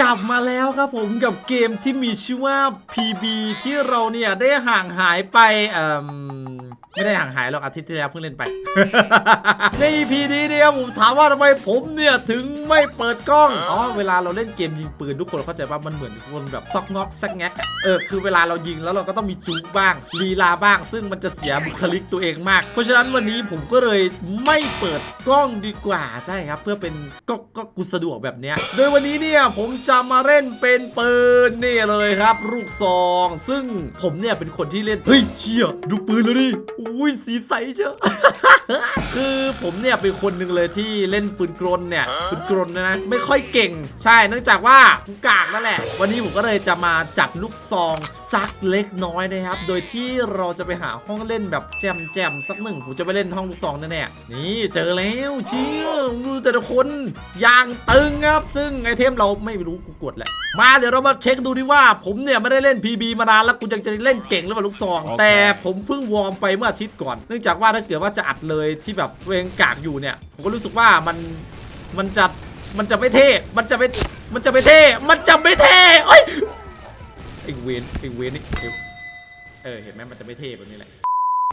กลับมาแล้วครับผมกับเกมที่มีชื่อว่า PB ที่เราเนี่ยได้ห่างหายไปเอ่ม ไม่ได้ห่างหายหรอกอาทิตย์ที่แล้วเพิ่งเล่นไป ใน EP นี้เนี่ยผมถามว่าทำไมผมเนี่ยถึงไม่เปิดกล้องอ๋อเวลาเราเล่นเกมยิงปืนทุกคนเข้าใจว่ามันเหมือนคนแบบซอกงอกซักแงกอะเออคือเวลาเรายิงแล้วเราก็ต้องมีจุกบ้างลีลาบ้าง ซึ่งมันจะเสียบุคลิกตัวเองมาก เพราะฉะนั้นวันนี้ผมก็เลยไม่เปิดกล้องดีกว่าใช่ครับ เพื่อเป็นก็ก็กูสะดวกแบบเนี้ยโดยวันนี้เนี่ยผมจะมาเล่นเป็นปืนนี่เลยครับ ลูกซอง ซึ่งผมเนี่ยเป็นคนที่เล่นเฮ้ยเชี่ยดูปืนแล้วดิอุ้ยสีใสเชียวคือผมเนี่ยเป็นคนหนึ่งเลยที่เล่นปืนกลเนี่ยปืนกลนะนะไม่ค่อยเก่ง ใช่เนื่องจากว่ากูกากนั่นแหละ วันนี้ผมก็เลยจะมาจัดลูกซองสักเล็กน้อยนะครับ โดยที่เราจะไปหาห้องเล่นแบบแจมแจมๆสักหนึ่งผมจะไปเล่นห้องลูกซองแน่ๆนี่เจอแล้วเชี่ยดูแต่ละคนอย่างตึงครับ ซึ่งไอเทมเราไม่รู้กูกดแหละมาเดี๋ยวเรามาเช็คดูดิว่าผมเนี่ยไม่ได้เล่น PB มานานแล้วกูยังจะเล่นเก่งหรือเปล่าลูกซองโอเคแต่ผมเพิ่งวอร์มไปเมื่ออาทิตย์ก่อน เนื่องจากว่าถ้าเกิดว่าจะอัดเลยที่แบบตัวเองกากอยู่เนี่ย ผมก็รู้สึกว่ามันมันจะมันจะไม่เท่ มันจะไม่ มันจะไม่เท่ มันจะไม่เท่เอ้ยไอเวนไอเวนนี่เดี๋ยเออเห็นไหมมันจะไม่เท่แบบนี้แหละ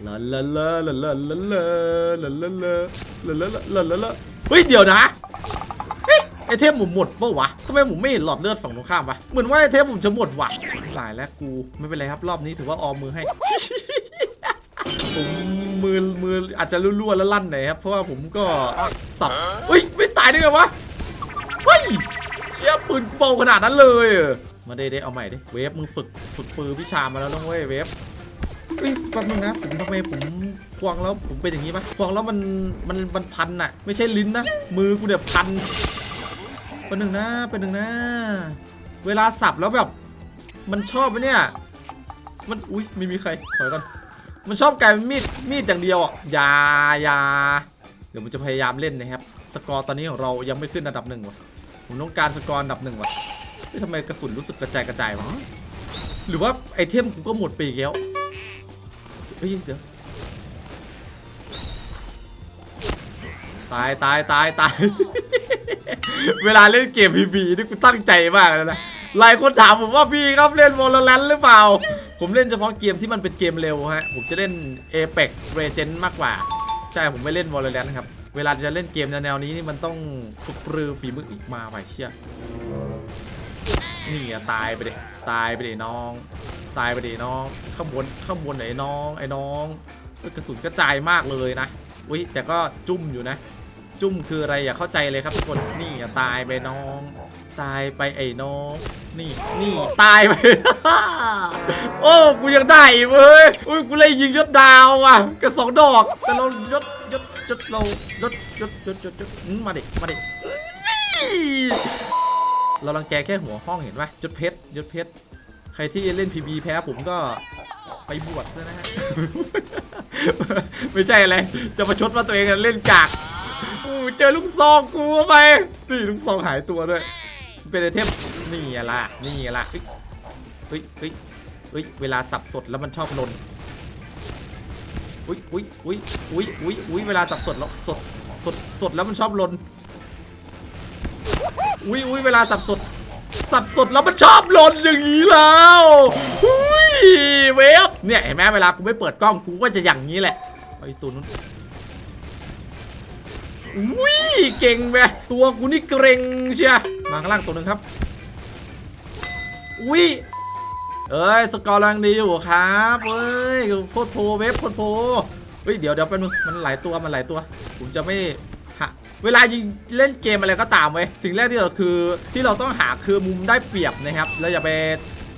ลาลาลาลาลาลาลาลาลาลาลาลาลาลาลาเฮ้ยเดี๋ยวนะเฮ้ยไอเทมผมหมดปะวะทำไมผมไม่เห็นหลอดเลือดฝั่งตรงข้ามวะเหมือนว่าไอเทมผมจะหมดว่ะหลายแล้วกูไม่เป็นไรครับรอบนี้ถือว่าออมมือให้ ผมมือมืออาจจะรั่วๆแล้วลั่นหน่อยครับ เพราะว่าผมก็สับเฮ้ย ไม่ตายได้ไงวะ เฮ้ย เชี่ยปืนเบาขนาดนั้นเลยเหรอมาเด้ๆเอาใหม่ดิ เวฟมึงฝึกฝึกปืนวิชามาแล้วน้องเว้ยเวฟเฮ้ยแป๊บนึงนะผมทำไมผมควงแล้วผมเป็นอย่างนี้ปะควงแล้วมันมันมันพันอะไม่ใช่ลิ้นนะ มือกูเนี่ยพันเป็นหนึ่งนะเป็นหนึ่งนะ เวลาสับแล้วแบบ มันชอบไหมเนี่ย มัน อุ้ยไม่มีใครถอยก่อน มันชอบกลายเป็นมีดมีดอย่างเดียวอะยายาเดี๋ยวมันจะพยายามเล่นนะครับ สกอร์ตอนนี้ของเรายังไม่ขึ้นอันดับหนึ่งว่ะผมต้องการสกอร์อันดับหนึ่งว่ะทำไมกระสุนรู้สึกกระจายกระจายวะหรือว่าไอเทมกูก็หมดไปอีกแล้วเฮ้ยเดี๋ยวตายตายตายตาย เวลาเล่นเกมพีบีนี่กูตั้งใจมากเลยนะหลายคนถามผมว่าพี่ครับเล่น Valorant หรือเปล่า ผมเล่นเฉพาะเกมที่มันเป็นเกมเร็วฮะ ผมจะเล่น Apex Legends มากกว่า ใช่ ผมไม่เล่น Valorant ครับ เวลาจะเล่นเกมแนวนี้นี่มันต้องฝึกปรือฝีมืออีกมาไปเชี่ยนี่อะตายไปเดยตายไปเดยน้อง ตายไปเดยน้อง ข้างบนข้างบนไหนน้อง ไอ้น้องกระสุนกระจายมากเลยนะ อุ้ยแต่ก็จุ่มอยู่นะ จุ่มคืออะไรอย่าเข้าใจเลยครับทุกคนนี่ตายไปน้อง ตายไปไอ้น้อง นี่นี่ตายไป โอ้กูยังได้อีกเว้ยอุ้ยกูเลยยิงยศดาวอะกระสองดอก แต่เรายศยศยศเรายศยศยศยศยศมาดิมาดิเราลังแกแค่หัวห้องเห็นปะยศเพชรยศเพชรใครที่เล่นพีบีแพ้ผมก็ไปบวชซะนะฮะ ไม่ใช่อะไร จะประชดว่าตัวเองเล่นกาก อู้เจอลูกซองกูเข้าไปนี่ลูกซองหายตัวด้วยเป็นไอเทมนี่ล่ะนี่ล่ะเฮ้ยเฮ้ยเฮ้ยเวลาสับสดแล้วมันชอบลนอุ้ยอุ้ยอุ้ยอุ้ยอุ้ยอุ้ยเวลาสับสดแล้วสดสดสดแล้วมันชอบลนอุ้ยอุ้ยเวลาสับสดสับสดแล้วมันชอบหล่นอย่างนี้แล้วอุ้ยเวฟเนี่ยเห็นไหมเวลากูไม่เปิดกล้องกูก็จะอย่างนี้แหละไอตัวนู้น อุ้ยเก่งไปตัวกูนี่เกรงเชียมาข้างล่างตัวหนึ่งครับ อุ้ยเอ้ยสกอร์แรงดีอยู่ครับเอ้ยโคตรโพเวฟโคตรโพเฮ้ยเดี๋ยวเดี๋ยวแป๊บนึงมันหลายตัวมันหลายตัว ผมจะไม่หาเวลายิงเล่นเกมอะไรก็ตามเว้ยสิ่งแรกที่เราคือที่เราต้องหาคือมุมได้เปรียบนะครับแล้วอย่าไป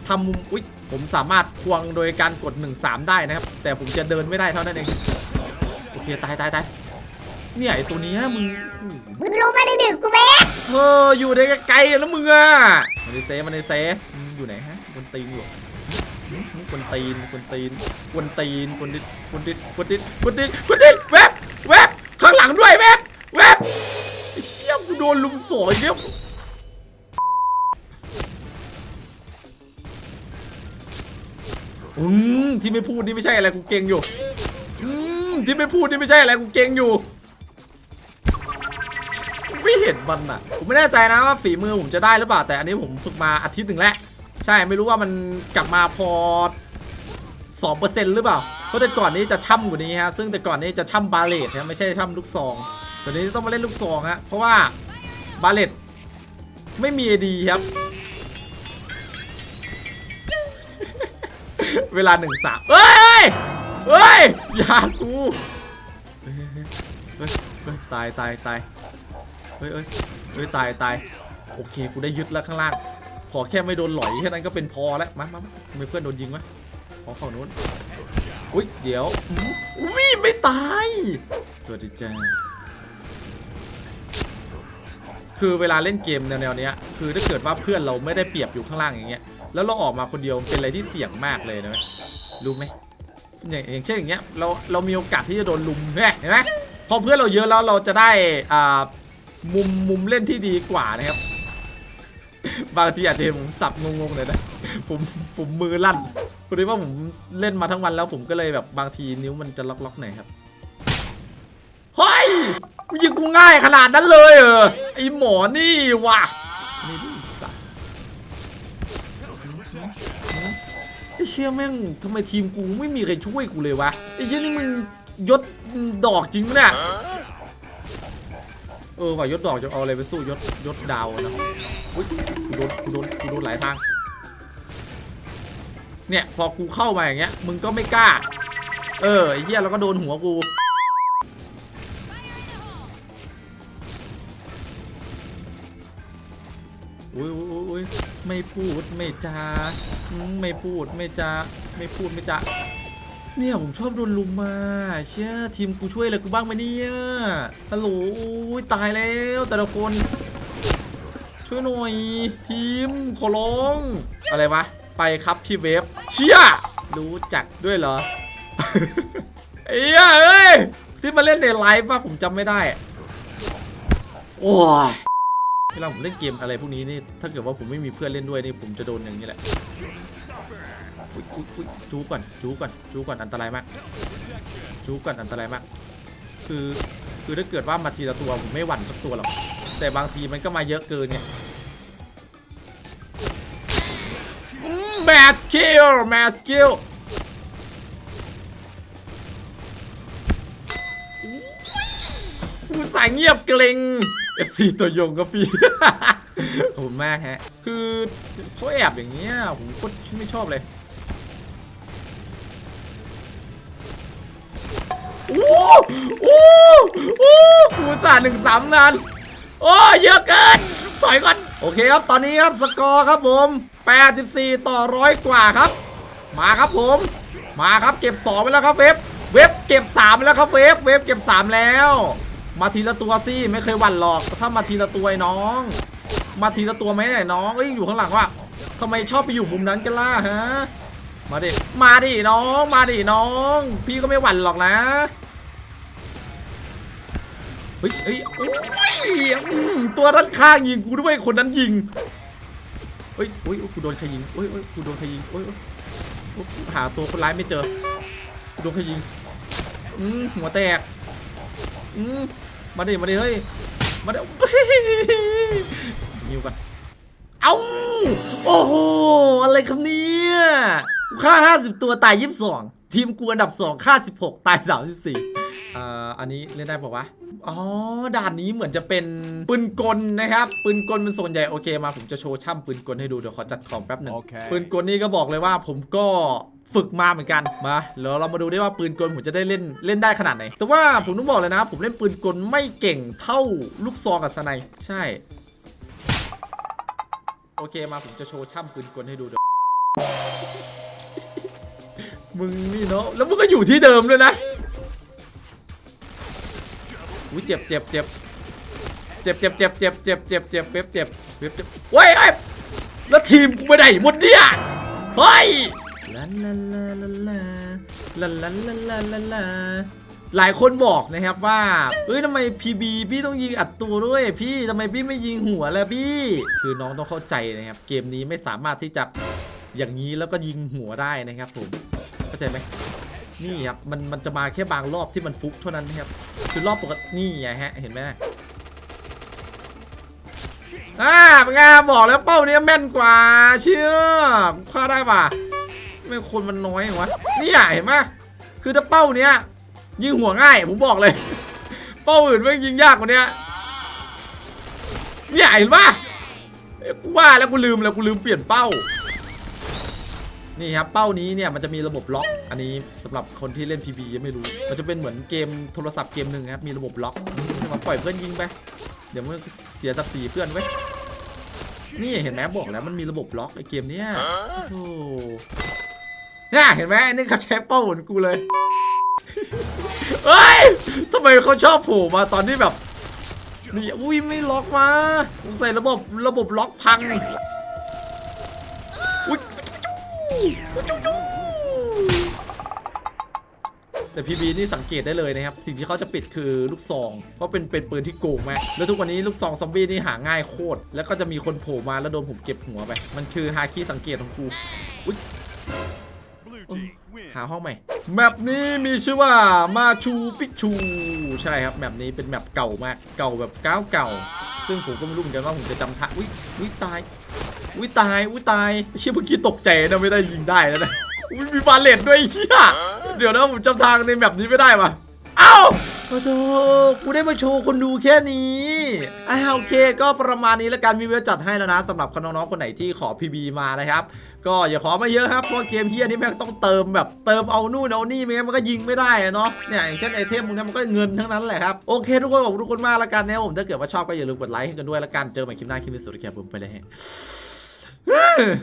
ทำมุมอุ๊ยผมสามารถควงโดยการกด 1 3 ได้นะครับ แต่ผมจะเดินไม่ได้เท่านั้นเอง โอเค ตายตายตาย เนี่ยไอตัวเนี้ยมึงมึงรู้ไหมในดึกกูไหมเธออยู่ในไกลๆแล้วมึงอะมันในเซมันในเซมึงอยู่ไหนฮะบนตีนอยู่หึหึกวนตีนกวนตีนกวนตีนกวนดิดกวนดิดกวนดิดกวนดิดกวนดิดแวบแวบข้างหลังด้วยแวบแวบไอ้เชี่ยกูโดนลุมสอยเนี่ยอืมที่ไม่พูดนี่ไม่ใช่อะไรกูเก่งอยู่อืมที่ไม่พูดนี่ไม่ใช่อะไรกูเก่งอยู่ไม่ เห็นมันอะ ผมไม่แน่ใจนะว่าฝีมือผมจะได้หรือเปล่า แต่อันนี้ผมฝึกมาอาทิตย์หนึ่งแล้ว ใช่ ไม่รู้ว่ามันกลับมาพอ2%หรือเปล่า เพราะแต่ก่อนนี้จะช่ำกว่านี้ฮะ ซึ่งแต่ก่อนนี้จะช่ำบาเลตนะไม่ใช่ช่ำลูกซองตอนนี้ต้องมาเล่นลูกซองฮะ เพราะว่าบาเลตไม่มีดีครับ เวลาหนึ่งสามเฮ้ย เฮ้ย อย่ากู ตายตายตาย เฮ้ยเฮ้ยเฮ้ยตายตายโอเคกูได้ยึดแล้วข้างล่าง ขอแค่ไม่โดนหลอยแค่นั้นก็เป็นพอแล้วมามามาทำไมเพื่อนโดนยิงวะขอฝั่งนู้นอุ้ยเดี๋ยวอื้ออุ้ยไม่ตายสวัสดีจ้าคือเวลาเล่นเกมแนวๆเนี้ยคือถ้าเกิดว่าเพื่อนเราไม่ได้เปรียบอยู่ข้างล่างอย่างเงี้ยแล้วเราออกมาคนเดียวเป็นอะไรที่เสี่ยงมากเลยนะรู้ไหมอย่างอย่างเช่นอย่างเงี้ยเราเรามีโอกาสที่จะโดนลุมเนไหมเห็นไหมพอเพื่อนเราเยอะแล้วเราจะได้อ่า มุมมุมเล่นที่ดีกว่านะครับ บางทีอาจจะเห็นผมสับงงๆเลยนะผมผมมือลั่นพอดีว่าผมเล่นมาทั้งวันแล้วผมก็เลยแบบบางทีนิ้วมันจะล็อกๆหน่อยครับเฮ้ยยิงกูง่ายขนาดนั้นเลยเหรอไอหมอนี่วะนี่ดิสัตว์ไอเชี่ยแม่งทำไมทีมกูไม่มีใครช่วยกูเลยวะไอเชี่ยนี่มึงยศดอกจริงปะเนี่ย เออว่ายศดอกจะเอาอะไรไปสู้ยศยศดาวนะอุ้ยกูโดนกูโดนกูโดนหลายทาง เนี่ยพอกูเข้ามาอย่างเงี้ยมึงก็ไม่กล้า เออไอ้เหี้ยแล้วก็โดนหัวกูอุ้ยอุ้ยอุ๊ยอุ้ยไม่พูดไม่จาไม่พูดไม่จาไม่พูดไม่จา เนี่ยผมชอบโดนลุมมาเชื่อทีมกูช่วยอะไรกูบ้างไหมเนี่ยฮัลโหลตายแล้วแต่ละคน ช่วยหน่อย ทีมขอร้อง อะไรวะไปครับพี่เวฟเชี่ยรู้จักด้วยเหรอเอ้ยเอ้ยที่มาเล่นในไลฟ์ป่ะผมจำไม่ได้โอ้ยเวลาผมเล่นเกมอะไรพวกนี้นี่ถ้าเกิดว่าผมไม่มีเพื่อนเล่นด้วยนี่ผมจะโดนอย่างนี้แหละ อุ๊ยอุ๊ยอุ๊ยจูก่อนจูก่อนจูก่อนอันตรายมากจูก่อนอันตรายมาก คือคือถ้าเกิดว่ามาทีละตัวผมไม่หวั่นสักตัวหรอกแต่บางทีมันก็มาเยอะเกินไงแมสคิลแมสคิลกูสายเงียบเกรง FC ตัวยงก็พี่ขอบคุณมากฮะ คือเขาแอบอย่างเงี้ยผมคตรไม่ชอบเลย โอ้โอ้โอ้กูสาหนึ่งสามนานโอ้เยอะเกินถอยก่อน โอเคครับ ตอนนี้ครับ สกอร์ครับผม 84 ต่อร้อยกว่าครับ มาครับผม มาครับเก็บ 2 ไปแล้วครับเว็บเว็บเก็บ 3 ไปแล้วครับเว็บเว็บเก็บ 3 แล้ว มาทีละตัวสิ ไม่เคยหวั่นหรอก ถ้ามาทีละตัวไอ้น้อง มาทีละตัวไหมเนี่ยน้อง เอ้ยอยู่ข้างหลังว่ะทำไมชอบไปอยู่มุมนั้นกันล่ะฮะ มาดิ มาดิน้อง มาดิน้อง พี่ก็ไม่หวั่นหรอกนะ เฮ้ยเฮ้ยโอ้ยตัวด้านข้างยิงกูด้วยคนนั้นยิง เฮ้ยเฮ้ยกูโดนใครยิงเฮ้ยเฮ้ยกูโดนใครยิงเฮ้ยเฮ้ยเฮ้ยหาตัวคนร้ายไม่เจอกูโดนใครยิงอืมหัวแตกอืมมาดิ มาดิ เฮ้ย มาดิยิวกัน เอ้า โอ้โห อะไรครับเนี่ย กูฆ่า50ตัวตาย22ทีมกูอันดับ2ฆ่า16ตาย34อ่าอันนี้เล่นได้ปะวะ อ๋อ ด่านนี้เหมือนจะเป็นปืนกลนะครับ ปืนกลเป็นส่วนใหญ่โอเคมาผมจะโชว์ช่ำปืนกลให้ดูเดี๋ยวขอจัดของแป๊บหนึ่งโอเคปืนกลนี่ก็บอกเลยว่าผมก็ฝึกมาเหมือนกัน มาเดี๋ยวเรามาดูได้ว่าปืนกลผมจะได้เล่นเล่นได้ขนาดไหน แต่ว่าผมต้องบอกเลยนะ ผมเล่นปืนกลไม่เก่งเท่าลูกซองกับสไนด์ใช่ โอเคมาผมจะโชว์ช่ำปืนกลให้ดูเดี๋ยว มึงนี่เนาะแล้วมึงก็อยู่ที่เดิมด้วยนะอุ้ยเจ็บเจ็บเจ็บเจ็บเจ็บเจ็บเจ็บเจ็บเจ็บเจ็บเว็บเจ็บเว็บเจ็บเว้ยเอ้ยแล้วทีมกูไปไหนหมดเนี่ยเฮ้ยลาลาลาลาลาลาลาลาลาลาลาหลายคนบอกนะครับว่าเอ้ยทำไม PB พี่ต้องยิงอัดตัวด้วย พี่ทำไมพี่ไม่ยิงหัวล่ะพี่ คือน้องต้องเข้าใจนะครับ เกมนี้ไม่สามารถที่จะอย่างนี้แล้วก็ยิงหัวได้นะครับผม เข้าใจไหมนี่ครับมันมันจะมาแค่บางรอบที่มันฟุกเท่านั้นนะครับคือรอบปกตินี่ไงฮะเห็นไหมอ่าเป็นไงบอกแล้วเป้าเนี้ยแม่นกว่าเชื่อฆ่าได้ป่ะไม่คนมันน้อยเหรอวะนี่ใหญ่เห็นไหมคือถ้าเป้าเนี้ยยิงหัวง่ายผมบอกเลย เป้าอื่นไม่งยิงยากกว่านี้นี่ใหญ่เห็นปะกูว่าแล้วกูลืมแล้วกูลืมเปลี่ยนเป้า นี่ครับเป้านี้เนี่ยมันจะมีระบบล็อก อันนี้สำหรับคนที่เล่น PB ยังไม่รู้ มันจะเป็นเหมือนเกมโทรศัพท์เกมหนึ่งครับมีระบบล็อกมาปล่อยเพื่อนยิงไปเดี๋ยวมันเสียศักดิ์ศรีเพื่อนไว้นี่เห็นไหมบอกแล้วมันมีระบบล็อกไอเกมเนี้ยโอ้เนี่ยเห็นไหมนี่เขาใช้เป้าเหมือนกูเลยเฮ้ยทำไมเขาชอบผล่มาตอนที่แบบนี่อุ้ยไม่ล็อกมาใส่ระบบระบบล็อกพัง แต่พีบีนี่สังเกตได้เลยนะครับ สิ่งที่เขาจะปิดคือลูกซอง เพราะเป็นเป็นปืนที่โกงมากแล้วทุกวันนี้ลูกซองซอมบี้นี่หาง่ายโคตร แล้วก็จะมีคนโผล่มาแล้วโดนผมเก็บหัวไป มันคือฮาคิสังเกตของกูอุ้ย Blue team win. หาห้องใหม่ แมปนี้มีชื่อว่ามาชูปิชู ใช่ครับ แมปนี้เป็นแมปเก่ามาก เก่าแบบก้าวเก่า ซึ่งผมก็ไม่รู้เหมือนกันว่าผมจะจำท่าอุ้ยอุ้ยตาย อุ้ยตายอุ้ยตายเชี่ยเมื่อกี้ตกใจนะไม่ได้ยิงได้แล้วนะอุ้ยมีบาเลตด้วยอ้เชี่ยเดี๋ยวนะผมจำทางในแมปนี้ไม่ได้ว่ะเอ้าโอ้โหกูได้มาโชว์คนดูแค่นี้อ่าโอเค ก็ประมาณนี้แล้วกันมีเวลจัดให้แล้วนะสำหรับน้องๆคนไหนที่ขอ PB มานะครับ ก็อย่าขอมาเยอะครับ เพราะเกมเฮียนี้แม่งต้องเติมแบบเติมเอานู่นเอานี่ไม่งั้นมันก็ยิงไม่ได้เนาะ เนี่ยอย่างเช่นไอเทมพวกนี้มันก็เงินทั้งนั้นแหละครับ โอเคทุกคนขอบคุณทุกคนมากแล้วกันนะผมถ้าเกิดว่าชอบก็อย่าลืมกดไลค์ให้กันด้วยแล้วกัน เจอใหม่คลิปหน้าคลิปนี้สุดแค่ผมไปเลย ฮะ